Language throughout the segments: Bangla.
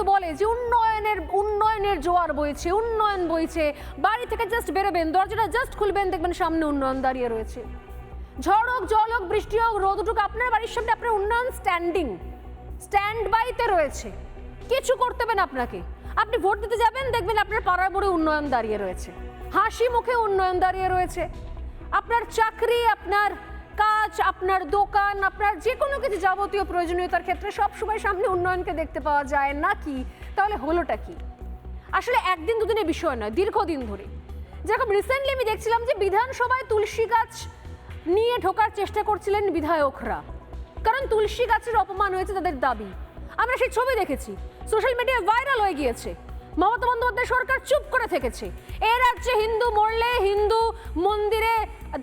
তো বলে যে উন্নয়নের উন্নয়নের জোয়ার বইছে, উন্নয়ন বইছে। বাড়ি থেকে জাস্ট বেরোবেন, দরজাটা জাস্ট খুলবেন, দেখবেন সামনে উন্নয়ন দাঁড়িয়ে রয়েছে। ঝড় হোক জল হোক বৃষ্টি হোক, রোদ উঠুক, আপনার বাড়ির সামনে আপনার উন্নয়ন স্ট্যান্ডিং স্ট্যান্ড বাইতে রয়েছে। কিছু করতে হবে না আপনাকে। আপনি ভোট দিতে যাবেন, দেখবেন আপনার পাড়ার মোড়ে উন্নয়ন দাঁড়িয়ে রয়েছে। হাসি মুখে উন্নয়ন দাঁড়িয়ে রয়েছে। আপনার চাকরি, আপনার কাজ, আপনার দোকান, আপনার যে কোনো কিছু যাবতীয় প্রয়োজনীয়তার ক্ষেত্রে সবসময় সামনে উন্নয়নকে দেখতে পাওয়া যায় না কি? তাহলে হলোটা কি? আসলে একদিন দুদিনের বিষয় নয়, দীর্ঘদিন ধরে। যেরকম রিসেন্টলি আমি দেখছিলাম যে বিধানসভায় তুলসী গাছ নিয়ে ঢোকার চেষ্টা করছিলেন বিধায়করা। কারণ তুলসী গাছের অপমান হয়েছে তাদের দাবি। আমরা সেই ছবি দেখেছি। সোশ্যাল মিডিয়ায় ভাইরাল হয়ে গিয়েছে। মমতা বন্দ্যোপাধ্যায় সরকার চুপ করে থেকেছে। এ রাজ্যে হিন্দু মরলে হিন্দু মন্দিরে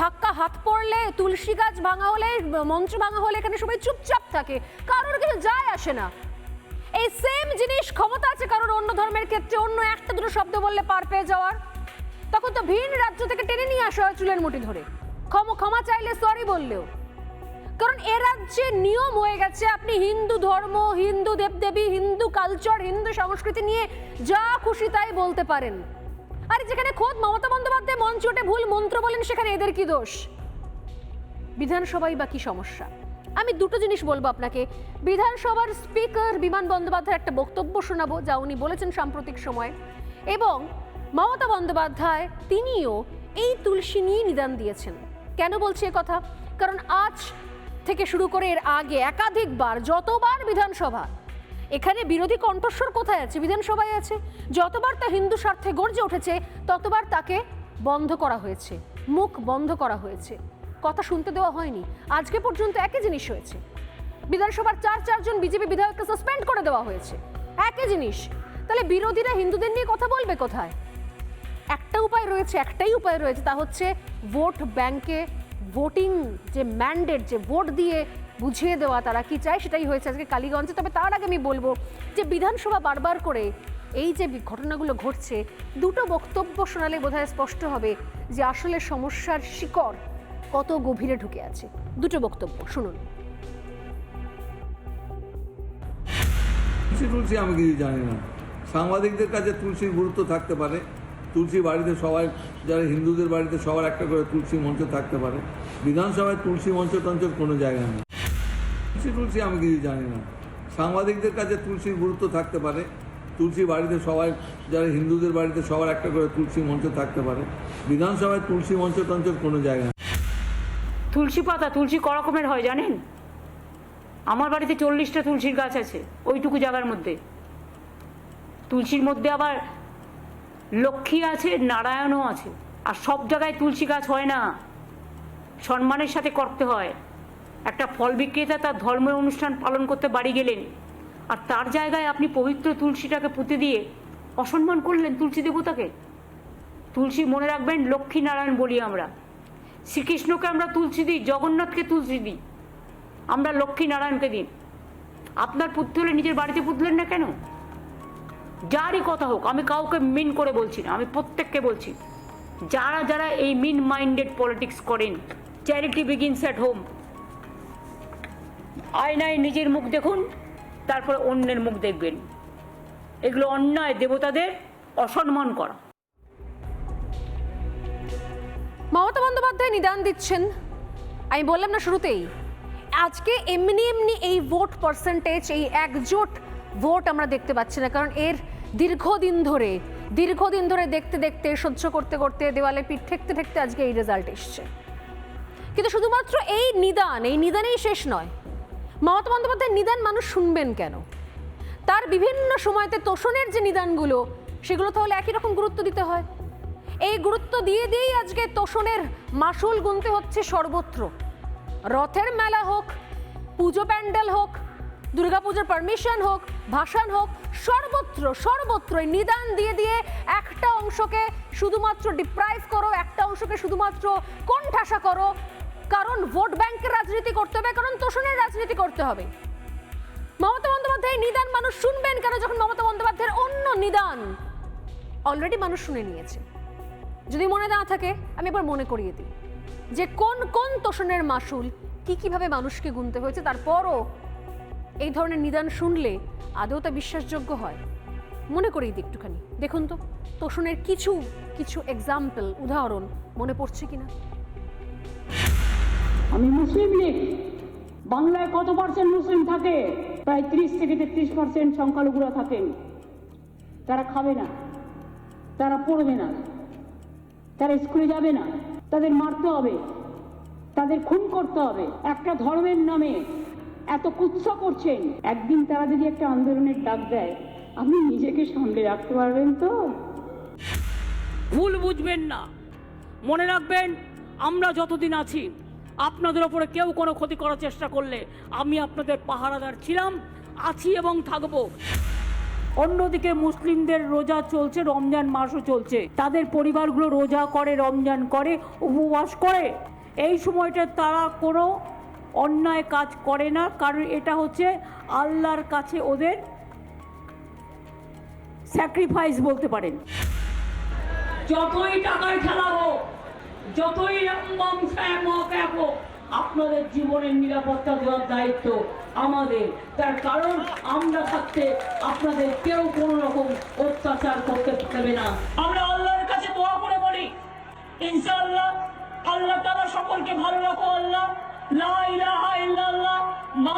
ধাক্কা হাত পড়লে, তুলসী গাছ ভাঙা হলে, মঞ্চ ভাঙা হলে এখানে সবাই চুপচাপ থাকে। কারোর কিছু যায় আসে না। এই সেম জিনিস ক্ষমতা আছে কারোর অন্য ধর্মের ক্ষেত্রে, অন্য একটা দুটো শব্দ বললে পার পেয়ে যাওয়ার। তখন তো ভিন রাজ্য থেকে টেনে নিয়ে আসা হয় চুলের মুঠি ধরে। ক্ষমা ক্ষমা চাইলে সরি বললেও। কারণ এ রাজ্যে নিয়ম হয়ে গেছে, আপনি হিন্দু ধর্ম, হিন্দু দেবদেবী, হিন্দু কালচার হিন্দু সংস্কৃতি নিয়ে যা খুশি তাই বলতে পারেন। আর যেখানে খোদ মমতা বন্দ্যোপাধ্যায় মঞ্চ ওঠে, ভুল মন্ত্র বলেন, সেখানে এদের কি দোষ? বিধানসভায় বা কি সমস্যা? আমি দুটো জিনিস বলব আপনাকে। বিধানসভার স্পিকার বিমান বন্দ্যোপাধ্যায়ের একটা বক্তব্য শোনাবো, যা উনি বলেছেন সাম্প্রতিক সময়। এবং মমতা বন্দ্যোপাধ্যায় তিনিও এই তুলসী নিয়ে নিদান দিয়েছেন। কেন বলছি কথা? কারণ আজ থেকে শুরু করে এর আগে একাধিকবার, যতবার বিধানসভা। এখানে বিরোধী কণ্ঠস্বর কোথায় আছে? বিধানসভায় আছে। যতবার তা হিন্দু স্বার্থে গর্জে উঠেছে, ততবার তাকে বন্ধ করা হয়েছে। মুখ বন্ধ করা হয়েছে। কথা শুনতে দেওয়া হয়নি। আজকে পর্যন্ত একই জিনিস হয়েছে। বিধানসভার চার চারজন বিজেপি বিধায়ককে সাসপেন্ড করে দেওয়া হয়েছে। একই জিনিস। তাহলে বিরোধীরা হিন্দুদের নিয়ে কথা বলবে কোথায়? একটা উপায় রয়েছে, একটাই উপায় রয়েছে, তা হচ্ছে ভোট ব্যাংকে ভোটিং যে ম্যান্ডেট যে ভোট দিয়ে বুঝিয়ে দেওয়া তারা কি চায় সেটাই হয়েছে আজকে কালীগঞ্জে। তবে তার আগে আমি বলব যে বিধানসভা বারবার করে এই যে ঘটনাগুলো ঘটছে, দুটো বক্তব্য শোনালে বোধহয় স্পষ্ট হবে যে আসলে সমস্যার শিকড় কত গভীরে ঢুকে আছে। দুটো বক্তব্য, শুনুন। তুলসী তুলসী আমি কিছু জানি না। সাংবাদিকদের কাছে তুলসীর গুরুত্ব থাকতে পারে। তুলসী বাড়িতে সবাই, যারা হিন্দুদের বাড়িতে সবার একটা করে তুলসী মঞ্চ থাকতে পারে। বিধানসভায় তুলসী মঞ্চ টঞ্চের কোনো জায়গা নেই। তুলসী তুলসী আমি কিছু জানি না। সাংবাদিকদের কাছে তুলসীর গুরুত্ব থাকতে পারে। তুলসী বাড়িতে সবাই, যারা হিন্দুদের বাড়িতে সবার একটা করে তুলসী মঞ্চ থাকতে পারে। বিধানসভায় তুলসী মঞ্চ টঞ্চের কোনো জায়গা নেই। তুলসী পাতা তুলসী ক রকমের হয় জানেন? আমার বাড়িতে চল্লিশটা তুলসীর গাছ আছে, ওইটুকু জায়গার মধ্যে। তুলসীর মধ্যে আবার লক্ষ্মী আছে, নারায়ণও আছে, আর সব জায়গায় তুলসী গাছ হয় না। সম্মানের সাথে করতে হয়। একটা ফল বিক্রেতা তার ধর্মের অনুষ্ঠান পালন করতে বাড়ি গেলেন, আর তার জায়গায় আপনি পবিত্র তুলসীটাকে পুঁতে দিয়ে অসম্মান করলেন তুলসী দেবতাকে। তুলসী মনে রাখবেন, লক্ষ্মী নারায়ণ বলি আমরা। শ্রীকৃষ্ণকে আমরা তুলসী দিই, জগন্নাথকে তুলসী দিই। আমরা লক্ষ্মী নারায়ণকে দিই। আপনার পুত্র হলে নিজের বাড়িতে পুতলেন না কেন? যারই কথা হোক, আমি কাউকে মিন করে বলছি না, আমি প্রত্যেককে বলছি, যারা যারা এই মিন মাইন্ডেড পলিটিক্স করেন চ্যারিটি বিগিনস অ্যাট হোম আয়নায় নিজের মুখ দেখুন, তারপরে অন্যের মুখ দেখবেন। এগুলো অন্যায় দেবতাদের অসম্মান করা। মমতা বন্দ্যোপাধ্যায় নিদান দিচ্ছেন। আমি বললাম না শুরুতেই, আজকে এমনি এমনি এই ভোট পার্সেন্টেজ এই একজোট ভোট আমরা দেখতে পাচ্ছি না, কারণ এর দীর্ঘদিন ধরে দীর্ঘদিন ধরে দেখতে দেখতে, সহ্য করতে করতে দেওয়ালে পিঠ ঠেকতে ঠেকতে আজকে এই রেজাল্ট এসছে। কিন্তু শুধুমাত্র এই নিদান, এই নিদানেই শেষ নয়। মমতা বন্দ্যোপাধ্যায়ের নিদান মানুষ শুনবেন কেন? তার বিভিন্ন সময়তে তোষণের যে নিদানগুলো, সেগুলো তাহলে একই রকম গুরুত্ব দিতে হয়? এই গুরুত্ব দিয়ে দিয়েই আজকে তোষণের মাসুল গুনতে হচ্ছে সর্বত্র। রথের মেলা হোক, পুজো প্যান্ডেল হোক দুর্গাপুজোর পারমিশন হোক ভাসান হোক, সর্বত্র সর্বত্র নিদান দিয়ে দিয়ে একটা অংশকে শুধুমাত্র ডিপ্রাইভ করো, একটা অংশকে শুধুমাত্র কোণঠাসা করো। কারণ ভোট ব্যাংকের রাজনীতি করতে হবে, কারণ তোষণের রাজনীতি করতে হবে। মমতা বন্দ্যোপাধ্যায় নিদান মানুষ শুনবেন কেন যখন মমতা বন্দ্যোপাধ্যায়ের অন্য নিদান? অলরেডি মানুষ শুনে নিয়েছে। যদি মনে না থাকে, আমি একবার মনে করিয়ে দিই। যে কোন কোন তোষণের মাসুল, কি কীভাবে মানুষকে গুনতে হয়েছে, তারপরও এই ধরনের নিদান শুনলে আদৌ তা বিশ্বাসযোগ্য হয়? মনে করেই দিই একটুখানি দেখুন তো, তোষণের কিছু কিছু এক্সাম্পল উদাহরণ মনে পড়ছে কিনা? আমি মুসলিম লীগ। বাংলায় কত পার্সেন্ট মুসলিম থাকে? প্রায় ত্রিশ থেকে তেত্রিশ পার্সেন্ট সংখ্যালঘুরা থাকেন। তারা খাবে না। তারা পড়বে না। তারা স্কুলে যাবে না। তাদের মারতে হবে। তাদের খুন করতে হবে। একটা ধর্মের নামে এত কুৎসা করছেন। একদিন তারা যদি একটা আন্দোলনের ডাক দেয়, আপনি নিজেকে সামলে রাখতে পারবেন তো? ভুল বুঝবেন না। মনে রাখবেন, আমরা যতদিন আছি, আপনাদের ওপরে কেউ কোনো ক্ষতি করার চেষ্টা করলে আমি আপনাদের পাহারাদার ছিলাম, আছি এবং থাকব। অন্যদিকে মুসলিমদের রোজা চলছে, রমজান মাসও চলছে। তাদের পরিবারগুলো রোজা করে, রমজান করে, উপবাস করে। এই সময়টা তারা কোনো অন্যায় কাজ করে না, কারণ এটা হচ্ছে আল্লাহর কাছে ওদের স্যাক্রিফাইস বলতে পারেন। যতই টাকার খেলা হোক, যতই আপনাদের জীবনের নিরাপত্তা দেওয়ার দায়িত্ব আমাদের। তার কারণ আমরা থাকতে আপনাদের কেউ কোনো রকম অত্যাচার করতে পারবে না।